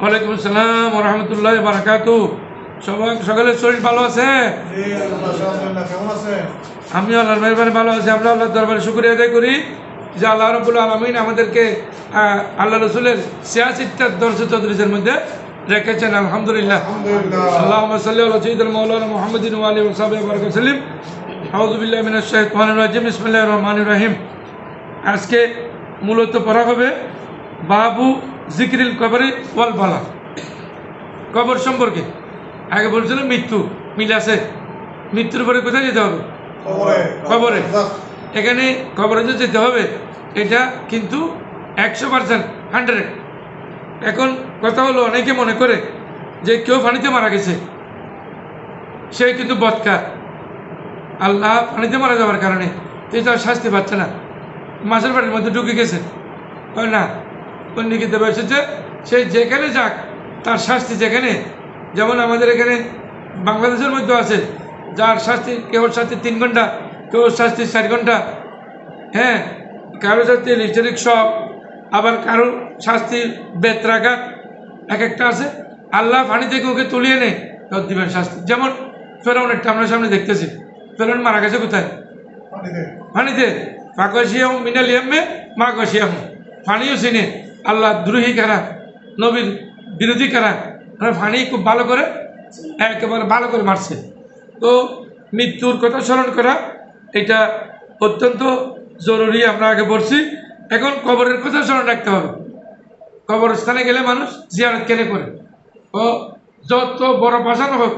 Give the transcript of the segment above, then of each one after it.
ওয়ালাইকুম আসসালাম রহমতুল্লাহি সবাই সকলের শরীর ভালো আছে? আমি আল্লাহর মেহরবানি ভালো আছি আমরা আল্লাহর দরবারে শুক্রিয়া আদায় করি যে আল্লাহ আলমিন আমাদেরকে আল্লাহ রসুলের সিয়াসিত্তার দর্শ চৌধুরীদের মধ্যে রেখেছেন আলহামদুলিল্লাহ। আল্লাহ সাল্লাহ সঈদুল মৌলানা মোহাম্মদিন আলী ওসাব বরকসলিম হাউজুবিল্লাহ মিনাজ শেখ মোহানুর রাজিম রহিম। আজকে মূলত পড়া হবে বাবু জিক্রিল কবরে ওয়াল বালা কবর সম্পর্কে আগে বলছিল মৃত্যু মিল আছে। মৃত্যুর পরে কোথায় যেতে হবে? কবরে। এখানে কবরে যে যেতে হবে এটা কিন্তু একশো পার্সেন্ট হান্ড্রেড। এখন কথা হলো অনেকে মনে করে যে কেউ পানিতে মারা গেছে। সে কিন্তু বৎকার। আল্লাহ পানিতে মারা যাওয়ার কারণে। আর শাস্তি পাচ্ছে না। মাছের বাড়ির মধ্যে ঢুকে গেছে। হয় না অন্যকে দেবে এসেছে সে যেখানে যাক তার শাস্তি যেখানে যেমন আমাদের এখানে বাংলাদেশের মধ্যে আছে যার শাস্তি কেউ শাস্তি তিন ঘণ্টা কেউ শাস্তি চার ঘণ্টা হ্যাঁ কারও শাস্তি লিটারিক শখ আবার কারও শাস্তি বেত্রাঘাত এক একটা আছে। আল্লাহ পানি থেকে ওকে তুলিয়ে নেয় তার দিবেন শাস্তি। যেমন ফেরাউনেরটা আমরা সামনে দেখতেছি। ফেরাউন মারা গেছে কোথায়? পানিতে। পানিতে পাকসিয়াম মিনাল ইয়াম্মে মা কসিয়াম পানিও চিনে। আল্লাহ দ্রোহী কারা, নবীর বিরোধী কারা পানি খুব ভালো করে, একেবারে ভালো করে মারছে। তো মৃত্যুর কথা স্মরণ করা, এটা অত্যন্ত জরুরি, আমরা আগে বলছি। এখন কবরের কথা স্মরণ রাখতে হবে। কবরস্থানে গেলে মানুষ জিয়ারত কেনে করে? ও, যত বড় পাশানো হোক,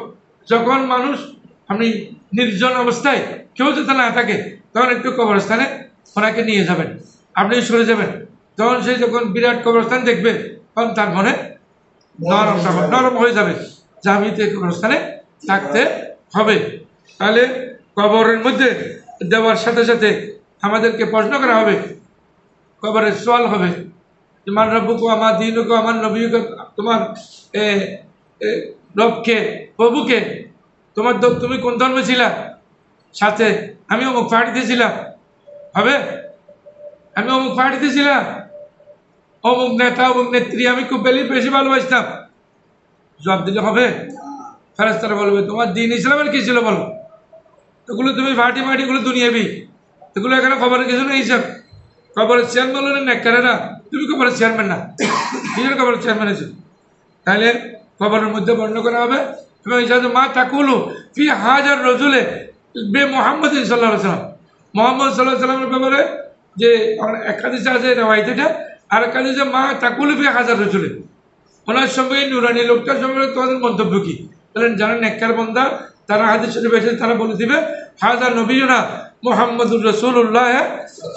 যখন মানুষ, আপনি নির্জন অবস্থায়, কেউ যাতে না থাকে, তখন একটু কবরস্থানে ওনাকে নিয়ে যাবেন। আপনি সরে যাবেন। তখন সে যখন বিরাট কবরস্থান দেখবে তখন তার মনে নরম নরম হয়ে যাবে। যে আমি তো এই কবরস্থানে থাকতে হবে। তাহলে কবরের মধ্যে দেওয়ার সাথে সাথে আমাদেরকে প্রশ্ন করা হবে কবরের সোয়াল হবে তোমার রব্বুকে আমার দিনকে আমার নবীকে তোমার রবকে প্রভুকে তোমার তুমি কোন ধর্মে ছিলা? সাথে আমি অমুক পাহাড়িতে ছিলাম হবে? আমি অমুক পাহাড়িতে ছিলাম অমুক নেতা, অমুক নেত্রী, আমি খুব বেলি বেশি ভালোবাসতাম। জবাব দিলে হবে। ফেরাস্তারা বলবে, তোমার দিন ইসলামের কি ছিল বলো? এগুলো তুমি ভাটি মাটিগুলো দুনিয়াবি। এগুলো এখানে খবরের কিছু নেই হিসাব খবরের চেয়ারম্যান হলেন না তুমি খবরের চেয়ারম্যান না। কিসের খবরের চেয়ারম্যান আছে তাহলে খবরের মধ্যে বর্ণ করা হবে এবং মা তাকুলু ফি হাজার রজুলে বে মোহাম্মদ সাল্লাহ সাল্লাম মোহাম্মদ সাল্লাহ সাল্লামের ব্যাপারে যে এক হাদিসে আছে রেওয়াইত এটা আর এক মা তাকুলু ফি হাজার রজুলে ওনার সঙ্গে নুরানি লোকটার সম্পর্কে তোমাদের মন্তব্য কি? বলেন, যারা নেককার বন্দা, তারা হাদিস শরীফ এসে তারা বলে দিবে, হাজার নবীনা মোহাম্মদুর রসুল্লাহ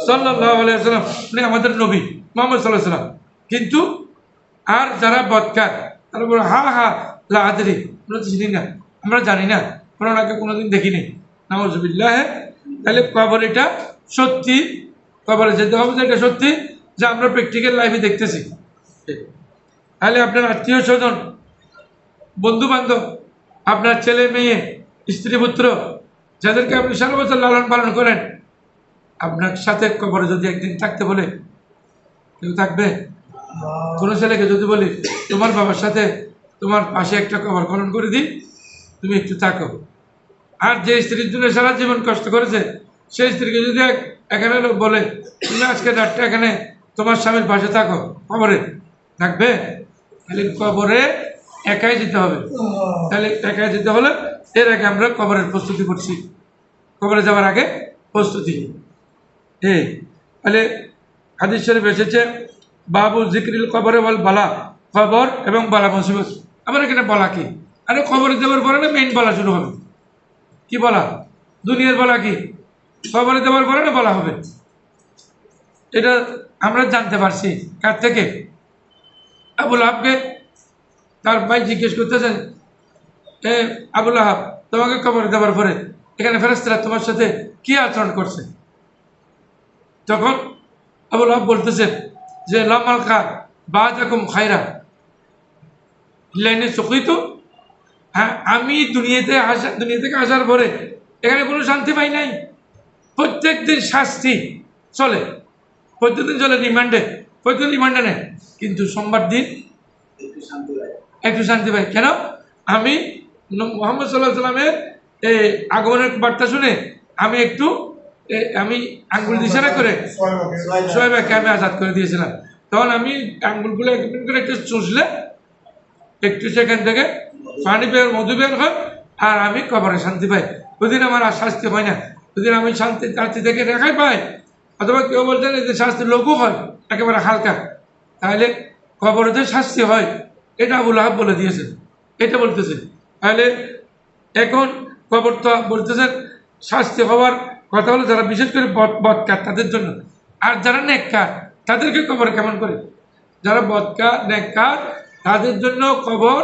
সাল্লাহ আলাইসাল্লাম উনি আমাদের নবী, মোহাম্মদ সাল্লাহ সাল্লাম। কিন্তু আর যারা বৎকার তারা বলে, হা হা লাহাদি আমরা তো চিনি না, আমরা জানি না, ওনাকে কোনোদিন দেখিনি। নামজবিল্লাহ তাহলে কবর এটা সত্যি কবরে যেতে হবে এটা সত্যি যে আমরা প্র্যাকটিক্যাল লাইফে দেখতেছি। তাহলে আপনার আত্মীয় স্বজন বন্ধু বান্ধব আপনার ছেলে মেয়ে, স্ত্রী পুত্র, যাদেরকে আপনি সারা বছর লালন পালন করেন, আপনার সাথে কবরে যদি একদিন থাকতে বলে, কেউ থাকবে? কোনো ছেলেকে যদি বলি, তোমার বাবার সাথে তোমার পাশে একটা কবর খনন করে দিই, তুমি একটু থাকো। আর যে স্ত্রীর জন্য সারা জীবন কষ্ট করেছে, সেই স্ত্রীকে যদি এখানে লোক বলে, তুমি আজকে রাতটা এখানে তোমার স্বামীর পাশে থাকো, কবরে থাকবে? তাহলে কবরে একাই যেতে হবে। তাহলে একাই যেতে হলে এর আগে আমরা কবরের প্রস্তুতি করছি। কবরে যাওয়ার আগে প্রস্তুতি। এই তাহলে হাদিস এসেছে, বাবু জিক্রিল কবরে বল বালা কবর এবং বালা মুসিবত। আবার এখানে বলা কি? আরে কবরে দেওয়ার পরে না মেইন বলা শুরু হবে। কি বলা? দুনিয়ার বলা কি? কবরে দেওয়ার পরে না, বলা হবে। এটা আমরা জানতে পারছি। কার থেকে? আবুল আহাবকে। তার ভাই জিজ্ঞেস করতেছেন এ, আবুল আহাব, তোমাকে কবর দেওয়ার পরে এখানে ফেরেস্তারা তোমার সাথে কি আচরণ করছে? তখন আবুল আহাব বলতেছেন যে, লামাল খা বা যখন খাইরা। লাইনে চোখই তো হ্যাঁ আমি দুনিয়াতে আসা দুনিয়া থেকে আসার পরে এখানে কোনো শান্তি পাই নাই। প্রত্যেক দিন শাস্তি চলে। প্রত্যেকদিন চলে রিমান্ডে। প্রতিদিন রিমান্ডে নেয়। কিন্তু সোমবার দিন একটু শান্তি পাই। কেন? আমি মোহাম্মদ সাল্লাহ সাল্লামের এই আগমনের বার্তা শুনে আমি একটু আমি আঙ্গুল দিশারা করে সোহেবাকে আমি আজাদ করে দিয়েছিলাম। তখন আমি আঙ্গুলগুলো করে একটু চুষলে একটু সেখান থেকে পানি বের, মধু বের হয়, আর আমি কবরে শান্তি পাই। ওদিন আমার আর শাস্তি হয় না। ওদিন আমি শান্তি শান্তি থেকে রেখাই পাই। অথবা কেউ বলতেন যে শাস্তি লঘু হয়, একেবারে হালকা। তাহলে কবরে যে শাস্তি হয়, এটা আবুল আহাব বলে দিয়েছেন। এটা বলতেছে। তাহলে এখন কবর তো বলতেছেন, শাস্তি হওয়ার কথা হলো যারা বিশেষ করে বদ, বদকার, তাদের জন্য। আর যারা নেককার, তাদেরকে কবর কেমন করে? যারা বদকার নেককার, তাদের জন্য কবর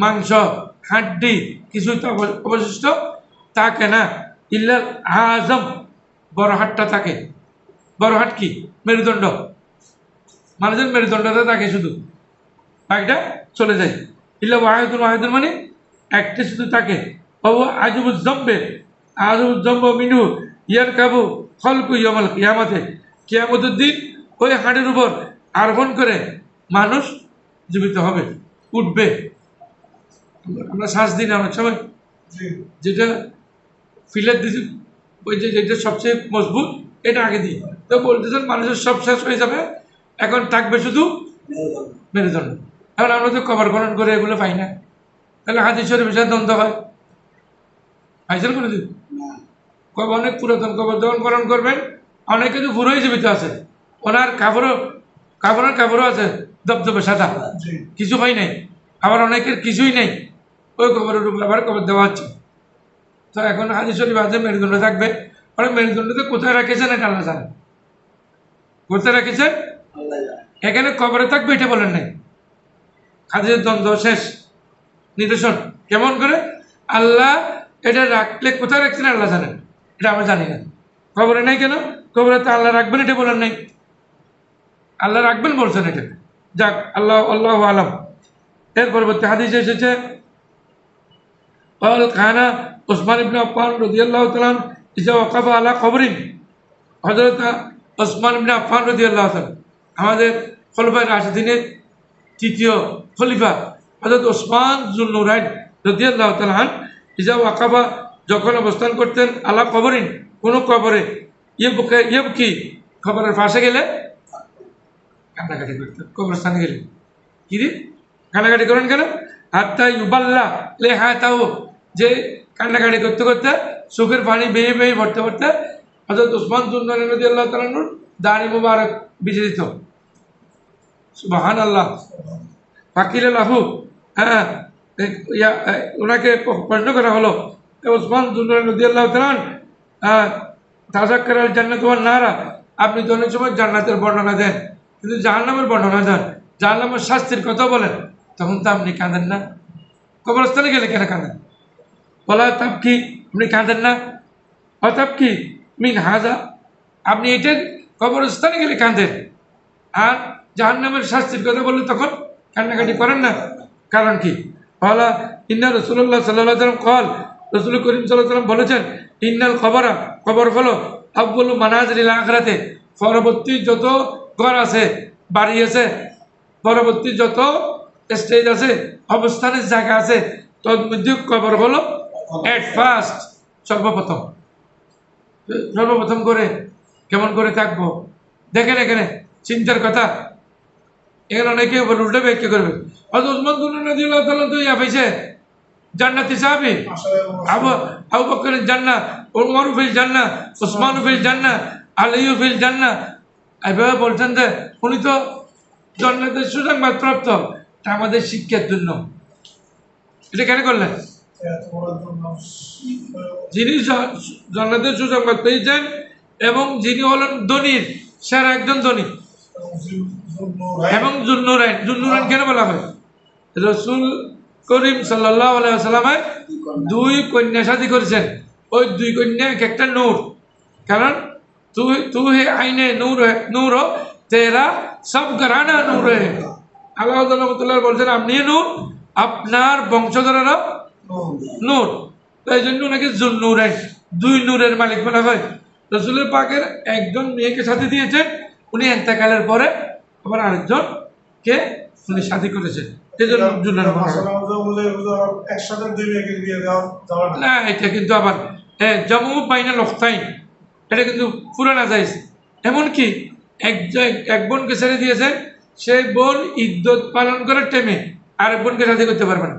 মাংস, হাড্ডি, কিছুই তো অবশিষ্ট থাকে না। ইল্লাল আজম, বড় হাটটা থাকে। বড় হাট কি? মেরুদণ্ড। মানুষের মেরুদণ্ডটা থাকে শুধু। বাকিটা চলে যায়। ইল্লা ওয়াহেদুল ওয়াহেদুল মানে একটা শুধু থাকে। বাবু আজবুজ্জম্বে আজবুজ্জম্ব মিনু ইয়ার কাবু খলকু ইয়ামাল কিয়ামাতে। কিয়ামতের দিন ওই হাটের উপর আরোহণ করে মানুষ জীবিত হবে, উঠবে। আমরা শ্বাস দিই না সময় যেটা ফিলের দিকে ওই যে যেটা সবচেয়ে মজবুত এটা আগে দিই। তো বলতেছেন মানুষের সব শেষ হয়ে যাবে এখন থাকবে শুধু মেরুদণ্ড। এখন আমরা তো কবর খনন করে এগুলো পাই না। তাহলে হাদিস শরীফের সাথে দ্বন্দ্ব হয়। পাইছেন কোনো দিন কবর অনেক পুরাতন কবর যখন খনন করবেন অনেকে তো পুরোই জীবিত আছে। ওনার কাপড়ও কাপড়ের কাপড়ও আছে দপদপে সাদা। কিছু হয় নাই। আবার অনেকের কিছুই নেই। ওই কবরের উপর আবার কবর দেওয়া হচ্ছে। তো এখন হাজির শরীফ আছে, মেরুদণ্ড থাকবে। ওরা মেরুদণ্ডতে কোথায় রেখেছেন এটা আল্লাহ জানে কোথায় রেখেছেন এখানে কবরে থাকবে এটা বলেন নাই। হাজির দ্বন্দ্ব শেষ। নির্দেশন কেমন করে? আল্লাহ এটা রাখলে কোথায় রাখছেন আল্লাহ জানেন। এটা আমরা জানি না। কবরে নাই কেন? কবরে তো আল্লাহ রাখবেন এটা বলেন নাই। আল্লাহ রাখবেন বলছেন এটা। যাক, আল্লাহ আল্লাহ আলম। এর পরবর্তী হাদিসে এসেছে قال كان عثمان بن عفان رضي الله تعالى عنه إذا وقف على قبر হজরত ওসমান বিন আফান রদি আল্লাহ আমাদের খলিফায় রাশিদিনের তৃতীয় খলিফা হজরত ওসমান জুলনুরাইন রদি আল্লাহ তালান ইজা ওয়াকাবা যখন অবস্থান করতেন আল্লাহ কবরিন কোনো কবরে ইয়ে বুকে ইয়ে কি খবরের পাশে গেলে কান্নাকাটি করতেন কবরস্থানে গেলে কি রে কান্নাকাটি করেন কেন হাতটা ইউবাল্লা লে হ্যাঁ তাও, যে কান্নাকাটি করতে করতে চোখের পানি বেয়ে বেয়ে ভরতে ভরতে হজরত ওসমান জুন্নান নদী আল্লাহ তালানুর দাড়ি মুবারক বিজে দিত। সুবাহান আল্লাহ ফাকিল আল্লাহু হ্যাঁ ওনাকে প্রশ্ন করা হলো ওসমান জুন্নান নদী আল্লাহ তালান হ্যাঁ তাজাক্কার জান্নাত ওয়ান নারা, আপনি তো সময় জান্নাতের বর্ণনা দেন, কিন্তু জাহান্নামের বর্ণনা দেন। জাহান্নামের শাস্তির কথা বলেন। তখন তো আপনি কাঁদেন না। কবরস্থানে গেলে কেন কাঁদেন? বলা, তাপ কি? আপনি কাঁদেন না? অতাপ কি? মিন হাজা? আপনি এটা কবরস্থানে গেলে কাঁদেন। আর জাহান্নামের শাস্তির কথা বললে তখন কান্নাকাটি করেন না। কারণ কি? বলা, ইন্না রসুল্লাহ সাল্লাহ সাল্লাম কল রসুল করিম সাল্লাহ সাল্লাম বলেছেন, ইন্নাল খবরা খবর হলো আব্বুল মানাজরিল আখরাতে। পরবর্তী যত ঘর আছে, বাড়ি আছে, পরবর্তী যত স্টেজ আছে অবস্থানের জায়গা আছে তোর মধ্যে খবর হলো এট ফার্স্ট সর্বপ্রথম। সর্বপ্রথম করে কেমন করে থাকব? দেখেন এখানে, চিন্তার কথা। এখানে অনেকে উল্টে ব্যাখ্যা করবে। হয়তো উসমান দুল্লাহ তো ইয়া পাইছে জান্নাতি সাহাবি? আবু আবু বকর জান্নাত ওমর ফিল জান্নাত ওসমান ফিল জান্নাত, আলিউ ফিল জান্নাত। এভাবে বলছেন যে, উনি তো জান্নাতের সুসংবাদ প্রাপ্ত আমাদের শিক্ষার জন্য। এটা কেন করলেন? যিনি জান্নাতের সুসংবাদ পেয়েছেন এবং যিনি হলেন ধনীর স্যার একজন ধনী। এবং জুন্নুরাইন জুন্নুরাইন কেন বলা হয়? রসুল করিম সাল্লাহ দুই কন্যা সাথী করেছেন। ওই দুই কন্যা এক একটা নূর। কারণ তুই তু হে আইনে নূর নূর তেরা সব ঘরানা নূর হে আল্লাহ বলছেন, আপনি নূর, আপনার বংশধরেরা নূর। তাই জন্য ওনাকে জুন্নুরাইন দুই নূরের মালিক বলা হয়। রসুলের পাকের একজন মেয়েকে সাথে দিয়েছেন, উনি এন্তেকালের পরে আবার আরেকজনকে উনি সাথী করেছেন। জুন্নার কিন্তু আবার হ্যাঁ জমু এটা কিন্তু যাইজ এমনকি এক এক বোনকে ছেড়ে দিয়েছে সেই বোন ইদ্যত পালন করার টাইমে আরেক বোনকে সাথে করতে পারবে না।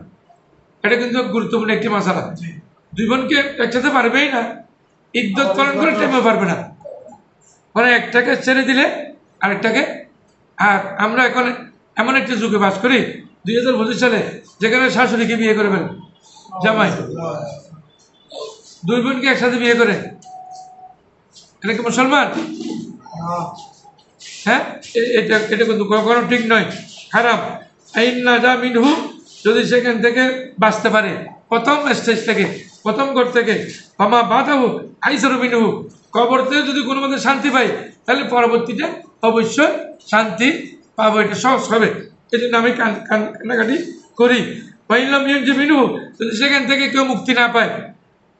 এটা কিন্তু গুরুত্বপূর্ণ একটি মশালা। দুই বোনকে একসাথে পারবেই না, ইদ্যত পালন করার টাইমেও পারবে না। মানে একটাকে ছেড়ে দিলে আরেকটাকে, আর আমরা এখন এমন একটা যুগে বাস করি, দুই হাজার পঁচিশ সালে, যেখানে শাশুড়িকে বিয়ে করবেন জামাই, দুই বোনকে একসাথে বিয়ে করে। এটা কি মুসলমান? হ্যাঁ? এটা এটা কিন্তু কখনো ঠিক নয়। খারাপ আইন না যা মিনহু, যদি সেখান থেকে বাঁচতে পারে। প্রথম স্টেজ থেকে, প্রথম ঘর থেকে। মামা বাঁধাবু আইসারু মিনহু। কবরতে যদি কোনো মধ্যে শান্তি পাই তাহলে পরবর্তীতে অবশ্যই শান্তি পাবো। এটা সহজ হবে। এই জন্য আমি কান কান, কান্নাকাটি করি। পাইলাম যে মিনহু, যদি সেখান থেকে কেউ মুক্তি না পায়।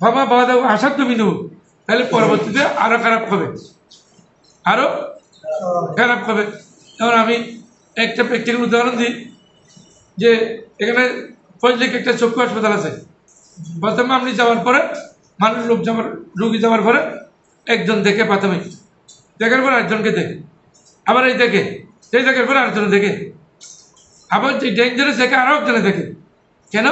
ভামা বাঁধাবু আসাধ্য মিনহু, তাহলে পরবর্তীতে আরও খারাপ হবে। আরও খারাপ হবে। যেমন আমি একটা প্র্যাকটিক্যাল উদাহরণ দিই, যে এখানে ফজলিক একটা চক্ষু হাসপাতাল আছে। প্রথমে আপনি যাওয়ার পরে, মানুষ লোক যাওয়ার, রুগী যাওয়ার পরে একজন দেখে প্রাথমিক। দেখার পরে আরেকজনকে দেখে। আবার এই দেখে সেই দেখার পরে আরেকজন দেখে। আবার যে ডেঞ্জারাস দেখে আরও একজনে দেখে। কেন?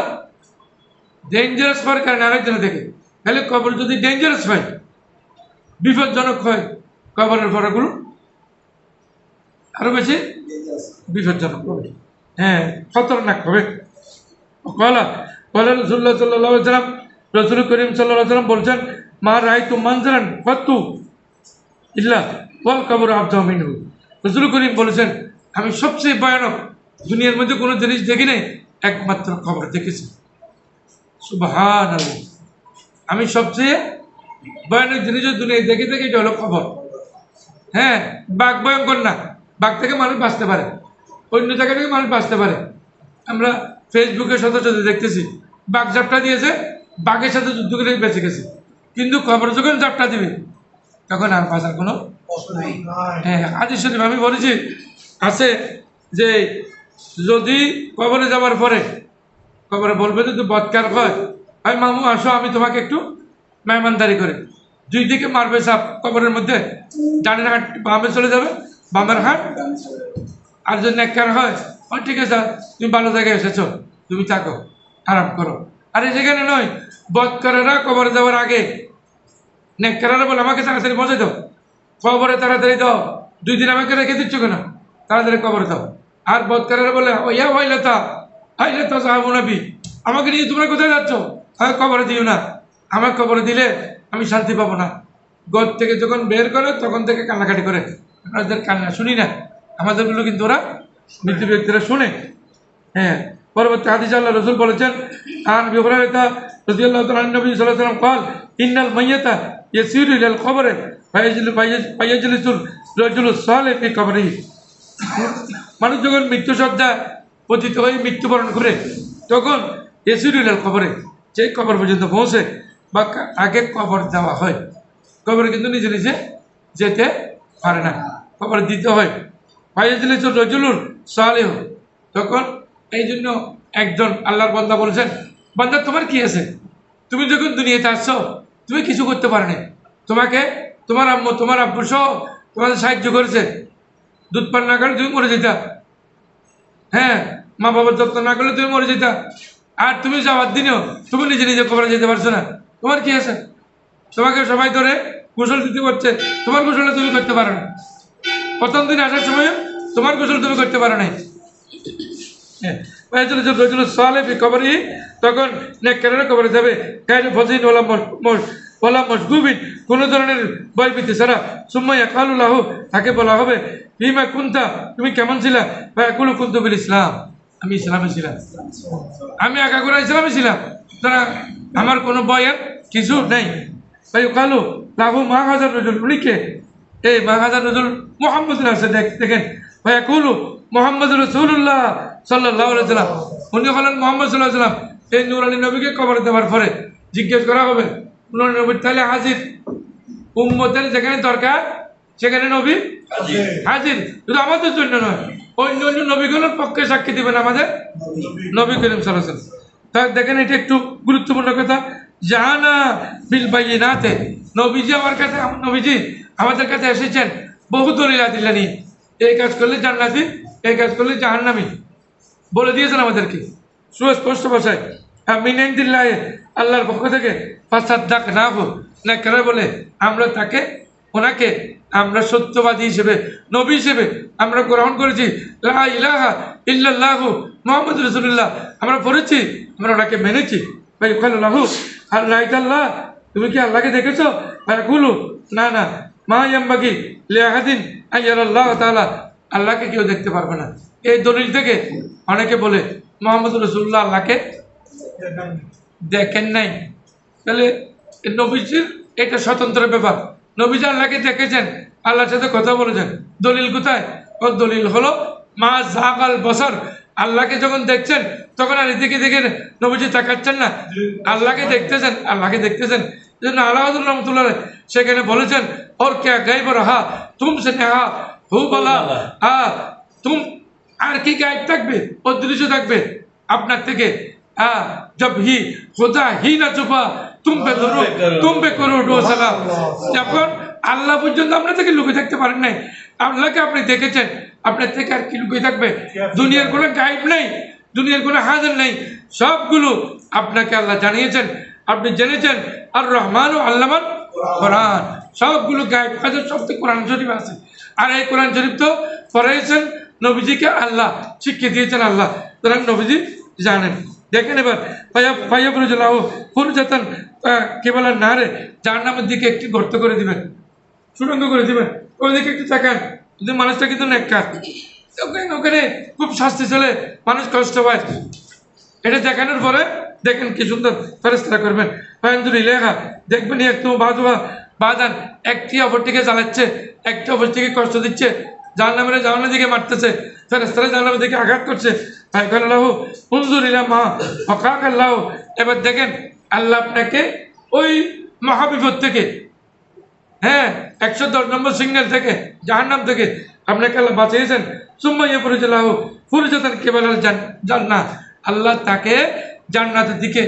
ডেঞ্জারাস হওয়ার কারণে আরেকজনে দেখে। তাহলে কবর যদি ডেঞ্জারাস হয়, বিপজ্জনক হয়, কবরের পরাগুলো আরও বেশি? বিপজ্জনক, হবে। হ্যাঁ খতরনাক, হবে। কলা বলে রসুল্লাহ রসুল করিম সাল্লাহ সাল্লাম বলছেন, মা রায় তু মানজারান কত্তু ইল্লা ওয়াল কবর আব্দামিনু রসুল করিম বলেছেন, আমি সবচেয়ে ভয়ানক দুনিয়ার মধ্যে কোনো জিনিস দেখি নাই, একমাত্র খবর দেখেছি। সুবাহান আমি সবচেয়ে ভয়ানক জিনিস দুনিয়ায় দেখে দেখে এটা হলো খবর হ্যাঁ বাঘ ভয়ঙ্কর না। বাঘ থেকে মানুষ বাঁচতে পারে, অন্য জায়গা থেকে মানুষ বাঁচতে পারে। আমরা ফেসবুকের সাথে সাথে দেখতেছি, বাঘ ঝাপটা দিয়েছে, বাঘের সাথে যুদ্ধ করে বেঁচে গেছে। কিন্তু খবর যখন ঝাপটা দিবে, তখন আর বাঁচার কোনো হ্যাঁ আদি শরীফ আমি বলেছি, আছে যে যদি কবরে যাওয়ার পরে, কবরে বলবে যদি বৎকার হয় আমি মামু, আসো, আমি তোমাকে একটু মেহমানদারি করে। দুই দিকে মারবে সাপ কবরের মধ্যে ডানের হাট বামে চলে যাবে। বামের হাট? আর যদি নেককার হয়? ও ঠিক আছে, তুমি ভালো জায়গায় এসেছ, তুমি থাকো, আরাম করো। আরে সেখানে নয় বৎকারেরা কবরে যাওয়ার আগে। নেককারেরা বলে, আমাকে তাড়াতাড়ি পৌঁছে দাও। কবরে তাড়াতাড়ি দাও। দুই দিন আমাকে রেখে দিচ্ছ কেন? তাড়াতাড়ি কবরে দাও আর বৎকারেরা বলে ইয়া ভাই লতা হাই লতা সাহাবু নবী, আমাকে নিয়ে তোমরা কোথায় যাচ্ছ? আমি কবরে দিও না। আমার কবরে দিলে আমি শান্তি পাবো না। গদ থেকে যখন বের করে, তখন থেকে কান্নাকাটি করে। আমাদের কান্না শুনি না আমাদেরগুলো কিন্তু ওরা মৃত্যু ব্যক্তিরা শুনে হ্যাঁ পরবর্তী হাদিস আল্লাহ রসুল বলেছেন আন বিহরাইতা রাদিয়াল্লাহু তাআলা নবী সাল্লাল্লাহু আলাইহি ওয়াসাল্লাম قال ان الميت يسير الى القبر فيجل فيجلس الرجل الصالح في قبره মানুষ যখন মৃত্যুসজ্জা পতিত হয়ে মৃত্যুবরণ করে তখন এসির ইলাল কবরে সেই কবর পর্যন্ত পৌঁছে বা কা- তাকে কবর দেওয়া হয় কবরে কিন্তু নিজে নিজে যেতে পারে না কবর দিতে হয়। ফাইজলে তো রজুলুর সালেহ। তখন এই জন্য একজন আল্লাহর বান্দা বলেছেন, বান্দা, তোমার কি আছে? তুমি যখন দুনিয়াতে আসছো, তুমি কিছু করতে পারো না তোমাকে তোমার আম্মু, তোমার আব্বু সহ তোমাদের সাহায্য করেছে। দুধ পান না করলে তুমি মরে যেতা। হ্যাঁ মা বাবার যত্ন না করলে তুমি মরে যেতা। আর তুমি যাওয়ার দিনেও তুমি নিজে নিজে কবরে যেতে পারছ না। তোমার কি আছে? তোমাকে সবাই ধরে গোসল দিতে করছে। তোমার গোসলটা তুমি করতে পারো না। প্রথম দিন আসার সময় তোমার গোসল তুমি করতে পারো নাই। হ্যাঁ রজুল সালে কবরে, তখন নেককারের কবরে যাবে কাইরে ফজিন ওলা ওলা মশগুবিন কোনো ধরনের ভয়ভীতি ছাড়া সুম্মাই আকালুল্লাহ তাকে বলা হবে ফিমা কুন্তা, তুমি কেমন ছিলা? বা একুলু কুন্তু বিল ইসলাম। আমি ইসলামে ছিলাম। আমি একা করে ইসলামে ছিলাম। তারা আমার কোনো বয়ের কিছু নেই। ভাই কালু লাহু মা হাজার উনি উনিকে এই মা হাজার নজরুল মোহাম্মদ দেখেন। ভাইয়া কুলু মোহাম্মদ রসুল্লাহ সাল্লাহ সাল্লাম উনি হলেন মোহাম্মদ সাল্লাহ সাল্লাম এই নুরানি নবীকে কবর দেওয়ার পরে জিজ্ঞেস করা হবে নুরানি নবীর তাহলে হাজির। উম্মতের যেখানে দরকার সেখানে নবী হাজির। শুধু আমাদের জন্য নয় অন্য অন্য নবীগুলোর পক্ষে সাক্ষী দিবেন আমাদের নবী করিম সাল্লাম তাই দেখেন এটা একটু গুরুত্বপূর্ণ কথা। জাহানা বিল বাইনাতে নবীজি আমার কাছে নবীজি আমাদের কাছে এসেছেন বহু দলিলা দিলেনি এই কাজ করলে জান্নাতি, এই কাজ করলে জাহান্নামি। বলে দিয়েছেন আমাদেরকে। সুস্পষ্ট ভাষায় মিনাইন্দিল্লাহ আল্লাহর পক্ষ থেকে ফাসাদ্দাক না না কেন বলে, আমরা তাকে, ওনাকে আমরা সত্যবাদী হিসেবে, নবী হিসেবে আমরা গ্রহণ করেছি। ইলাহা ইল্লাল্লাহ মোহাম্মদ রসুল্লাহ আমরা পড়েছি, আমরা ওনাকে মেনেছি। ভাই লাহু আর রাইতাল্লাহ তুমি কি আল্লাহকে দেখেছ? ভাই না না। মা ইয়াম্বাকি লিয়াহাদিন আল্লাহ তাআলা, আল্লাহকে কেউ দেখতে পারবে না। এই দলিল থেকে অনেকে বলে মোহাম্মদ রসুল্লাহ আল্লাহকে দেখেন নাই। তাহলে নবীজির এটা স্বতন্ত্র ব্যাপার। নবীজি আল্লাহকে দেখেছেন, আল্লাহর সাথে কথা বলেছেন। দলিল কোথায়? ও দলিল হলো, মা জাগাল বছর আল্লাহকে যখন দেখছেন, তখন আর এদিকে দেখে নবীজি তাকাচ্ছেন না। আল্লাহকে দেখতেছেন আল্লাহকে দেখতেছেন। রহমতুল্লাহ সেখানে বলেছেন ওর কে গাইব রহা? তুম সে নেহা? হু বলা? হা তুম আর কি গায়েব থাকবে? অদৃশ্য থাকবে আপনার থেকে। জব হি খোদা হি না চুপা তুম পে ধরো তুম পে করো। সালাম যখন আল্লাহ পর্যন্ত আপনার থেকে লুকিয়ে থাকতে পারেন নাই। আল্লাহকে আপনি দেখেছেন আপনার থেকে আর কি লুকিয়ে থাকবে? দুনিয়ার কোনো গাইব নেই দুনিয়ার কোনো হাজার নেই। সবগুলো আপনাকে আল্লাহ জানিয়েছেন। আপনি জেনেছেন আর রহমান ও আল্লামান কোরআন। সবগুলো গায়েব হাজার সব তো কোরআন শরীফ আছে। আর এই কোরআন শরীফ তো পড়াইছেন নবীজিকে আল্লাহ শিখিয়ে দিয়েছেন আল্লাহ। সুতরাং নবীজি জানেন। দেখেন এবার ফাইয়া ফাইয়া ফুরুজুল্লাহ ফুরুজাতান কে বলে না রে যার নামের দিকে একটি গর্ত করে দিবেন। সুরঙ্গ করে দিবেন। ওইদিকে একটু তাকান। কিন্তু মানুষটা কিন্তু নেককার। ওখানে ওখানে খুব শাস্তি চলে। মানুষ কষ্ট পায়। এটা দেখানোর পরে দেখেন কি সুন্দর ফেরেস্তারা করবেন। ফায়ান্দুর ইলেখা দেখবেন একটু বাজুয়া বাজান, একটি অপরটিকে জ্বালাচ্ছে, একটি অপরটিকে কষ্ট দিচ্ছে, জাহান্নামের জাহান্নামের দিকে মারতেছে ফেরেস্তারা জাহান্নামের দিকে আঘাত করছে। ভাই আল্লাহ হুজুর ইলা মা, হকাক আল্লাহ। এবার দেখেন, আল্লাহ আপনাকে ওই মহাবিপদ থেকে হ্যাঁ একশো দশ নম্বর সিগন্যাল থেকে, জাহান্নাম থেকে আপনাকে আল্লাহ বাঁচিয়েছেন। সুম্মাইয়া পরিচালাহ পরিচালন কেবল জান্না আল্লাহ তাকে জান্নাতের দিকে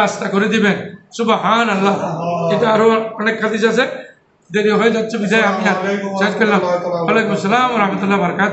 রাস্তা করে দিবেন। শুভ হান আল্লাহ এটা আরও অনেক খাদিজ আছে। দেরি হয়ে যাচ্ছে বিজয় আমি আলাইকুম শেষ করলাম। ওয়ালাইকুম আসসালাম রহমতুল্লাহ বারকাত